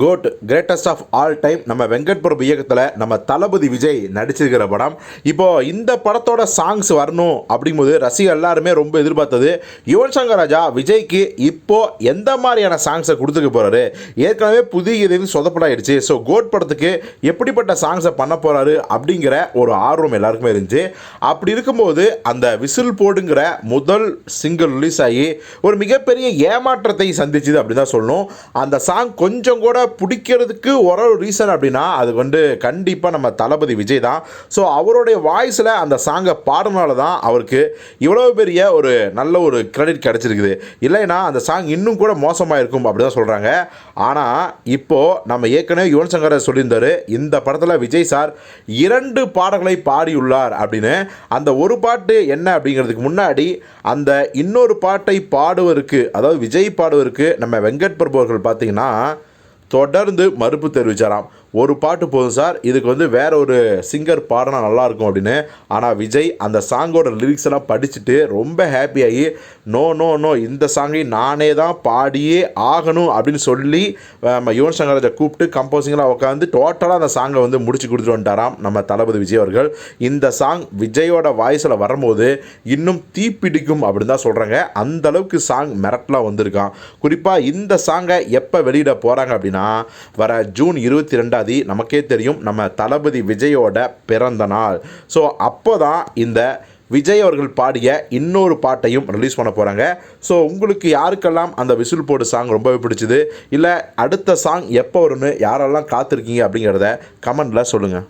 Goat greatest of all time நம்ம வெங்கட் பிரபு இயக்கத்தில் நம்ம தளபதி விஜய் நடிச்சிருக்கிற படம். இப்போ இந்த படத்தோட சாங்ஸ் வரணும் அப்படிங்கும்போது ரசிகர் எல்லாருமே ரொம்ப எதிர்பார்த்தது. யுவன் சங்கர் ராஜா விஜய்க்கு இப்போ எந்த மாதிரியான சாங்ஸை கொடுத்துக்க போறாரு? ஏற்கனவே புதிய இதுன்னு சொதப்படாயிடுச்சு ஸோ கோட் படத்துக்கு எப்படிப்பட்ட சாங்ஸை பண்ண போறாரு அப்படிங்கிற ஒரு ஆர்வம் எல்லாருக்குமே இருந்துச்சு. அப்படி இருக்கும்போது அந்த விசில் போடுங்கிற முதல் சிங்கிள் ரிலீஸ் ஆகி ஒரு மிகப்பெரிய ஏமாற்றத்தை சந்திச்சுது அப்படி தான் சொல்லணும். அந்த சாங் கொஞ்சம் கூட பிடிக்கிறதுக்கு ஒரு ரீசன் அப்படின்னா அது வந்து கண்டிப்பாக நம்ம தளபதி விஜய் தான். ஸோ அவருடைய வாய்ஸில் அந்த சாங்கை பாடுனால தான் அவருக்கு இவ்வளோ பெரிய ஒரு நல்ல ஒரு கிரெடிட் கிடச்சிருக்குது. இல்லைன்னா அந்த சாங் இன்னும் கூட மோசமாக இருக்கும் அப்படி தான் சொல்கிறாங்க ஆனால் இப்போது நம்ம ஏற்கனவே யுவன் சங்கர் சொல்லியிருந்தார் இந்த படத்தில் விஜய் சார் இரண்டு பாடல்களை பாடியுள்ளார் அப்படின்னு. அந்த ஒரு பாட்டு என்ன அப்படிங்கிறதுக்கு முன்னாடி அந்த இன்னொரு பாட்டை பாடுவருக்கு அதாவது விஜய் பாடுவருக்கு நம்ம வெங்கட் பிரபு அவர்கள் பார்த்தீங்கன்னா தொடர்ந்து மறுப்பு தெரிவிச்சாராம். ஒரு பாட்டு போதும் சார். இதுக்கு வந்து வேற ஒரு சிங்கர் பாடினா நல்லாயிருக்கும் அப்படின்னு. ஆனால் விஜய் அந்த சாங்கோட லிரிக்ஸ் எல்லாம் படிச்சுட்டு ரொம்ப ஹாப்பியாகி நோ நோ நோ இந்த சாங்கை நானே தான் பாடியே ஆகணும் அப்படின்னு சொல்லி நம்ம யுவன் சங்கர் ராஜா கூப்பிட்டு கம்போசிங்கெலாம் உட்காந்து டோட்டலாக அந்த சாங்கை வந்து முடிச்சு கொடுத்துட்டு வந்துட்டாராம் நம்ம தளபதி விஜய் அவர்கள். இந்த சாங் விஜயோட வாய்ஸில் வரும்போது இன்னும் தீப்பிடிக்கும் அப்படின்னு தான் சொல்கிறாங்க அந்த அளவுக்கு சாங் மிரட்டலாக வந்திருக்கான் குறிப்பாக இந்த சாங்கை எப்போ வெளியிட போகிறாங்க அப்படின்னா வர ஜூன் இருபத்தி ரெண்டு தேதி நமக்கே தெரியும் நம்ம தளபதி விஜயோட பிறந்த நாள். ஸோ அப்போ தான் இந்த விஜய் அவர்கள் பாடிய இன்னொரு பாட்டையும் ரிலீஸ் பண்ண போகிறாங்க ஸோ உங்களுக்கு யாருக்கெல்லாம் அந்த விசில் போடு சாங் ரொம்பவே பிடிச்சிது? இல்லை அடுத்த சாங் எப்போ வரும்னு யாரெல்லாம் காத்திருக்கீங்க அப்படிங்கிறத கமெண்டில் சொல்லுங்கள்